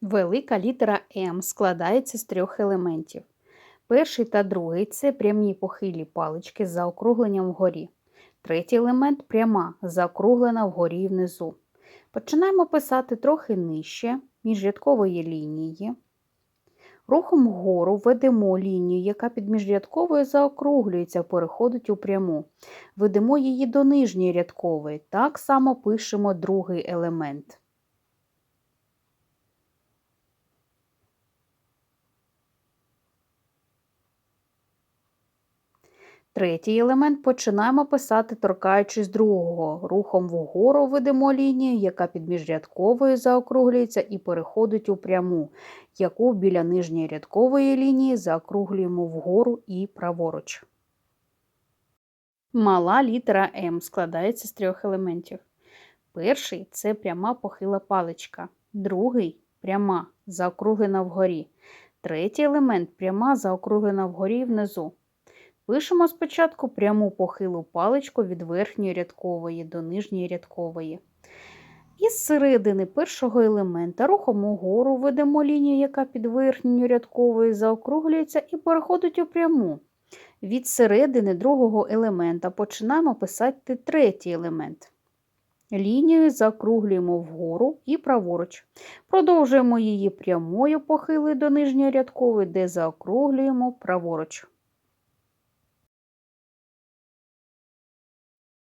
Велика літера М складається з трьох елементів. Перший та другий це прямі похилі палички з заокругленням вгорі. Третій елемент пряма, заокруглена вгорі і внизу. Починаємо писати трохи нижче міжрядкової лінії. Рухом вгору ведемо лінію, яка під міжрядковою заокруглюється, переходить у пряму. Ведемо її до нижньої рядкової. Так само пишемо другий елемент. Третій елемент починаємо писати, торкаючись другого. Рухом вгору ведемо лінію, яка під міжрядковою заокруглюється і переходить у пряму, яку біля нижньої рядкової лінії заокруглюємо вгору і праворуч. Мала літера М складається з трьох елементів. Перший це пряма похила паличка, другий пряма, заокруглена вгорі. Третій елемент пряма заокруглена вгорі і внизу. Пишемо спочатку пряму похилу паличку від верхньої рядкової до нижньої рядкової. Із середини першого елемента рухом угору ведемо лінію, яка під верхньою рядковою заокруглюється і переходить у пряму. Від середини другого елемента починаємо писати третій елемент. Лінію заокруглюємо вгору і праворуч. Продовжуємо її прямою похилою до нижньої рядкової, де заокруглюємо праворуч.